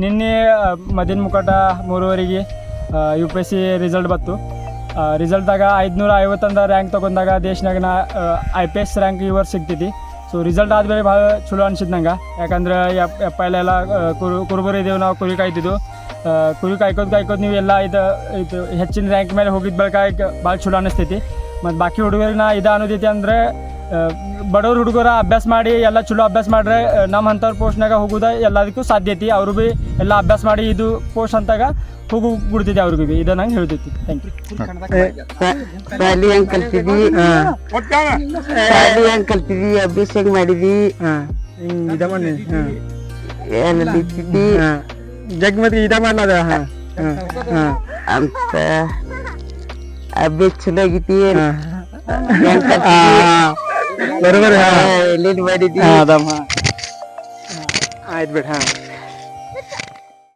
ನಿನ್ನೆ ಮದಿನ ಮುಖಟ ಮೂರುವರೆಗೆ U P S C result ಬತ್ತು ರಿಸಲ್ಟ್ದಾಗ ಐದುನೂರ ಐವತ್ತೊಂದು ರ್ಯಾಂಕ್ ತೊಗೊಂಡಾಗ ದೇಶನಾಗ ನಾ ಐ ಪಿ ಎಸ್ ರ್ಯಾಂಕ್ ಈ ವರ್ಷ ಸಿಗ್ತೈತಿ. ಸೊ ರಿಸಲ್ಟ್ ಆದಮೇಲೆ ಭಾಳ ಚಲೋ ಅನ್ಸಿದ್ದು ನಂಗೆ. ಯಾಕಂದ್ರೆ ಎಪ್ಪ ಎಲ್ಲ ಕುರು ಕುರುಬರು ಇದ್ದೇವೆ ನಾವು ಕುರಿ ಕಾಯ್ತಿದ್ದು ಕುರಿ ಕಾಯ್ಕೋದು ಕಾಯ್ಕೋದು ನೀವು ಎಲ್ಲ ಇದು ಇದು ಹೆಚ್ಚಿನ ರ್ಯಾಂಕ್ ಮೇಲೆ ಹೋಗಿದ್ದ ಬಳಿಕ ಭಾಳ ಚಲೋ ಅನ್ನಿಸ್ತೈತಿ ಮತ್ತು ಬಾಕಿ ಹುಡುಗರಿಗೆ ನಾ ಇದು ಅನ್ನೋದೈತಿ ಅಂದರೆ ಬಡವ್ರ ಹುಡುಗರ ಅಭ್ಯಾಸ ಮಾಡಿ ಎಲ್ಲ ಚಲೋ ಅಭ್ಯಾಸ ಮಾಡ್ರೆ ನಮ್ಮ ಅಂಥವ್ರ ಪೋಸ್ಟ್ನಾಗ ಹೋಗೋದ ಎಲ್ಲದಕ್ಕೂ ಸಾಧ್ಯ ಐತಿ. ಅವರು ಭೀ ಎಲ್ಲ ಅಭ್ಯಾಸ ಮಾಡಿ ಇದು ಪೋಸ್ಟ್ ಅಂತಾಗ ಹೋಗು ಬಿಡ್ತೈತಿ ಅವ್ರಿಗೂ ಭೀ ಇದನ್ನ ನಂಗೆ ಹೇಳ್ತೈತಿ. ಥ್ಯಾಂಕ್ ಯು ಹೆಂಗ್ ಕಲ್ತಿದಿ ಸಾಲಿ ಹೆಂಗ್ ಕಲ್ತಿದಿ ಅಭ್ಯಾಸ ಹೆಂಗ್ ಮಾಡಿದಿ ಇದ ಮಾಡಿ. ಏನ್ ಕಲಿತಿದ್ದಿ ಜಗ್ ಮತ್ತೆ ಇದ ಮಾಡ್ಲದ? ಹಾಂ. ಅಂತ ಅಭ್ಯಾಸ ಚಲೋ ಆಗೈತಿ. ಹೆಂಗ್ बरोबर हा. लीड वाडी ती हा दम हा. आयत बेटा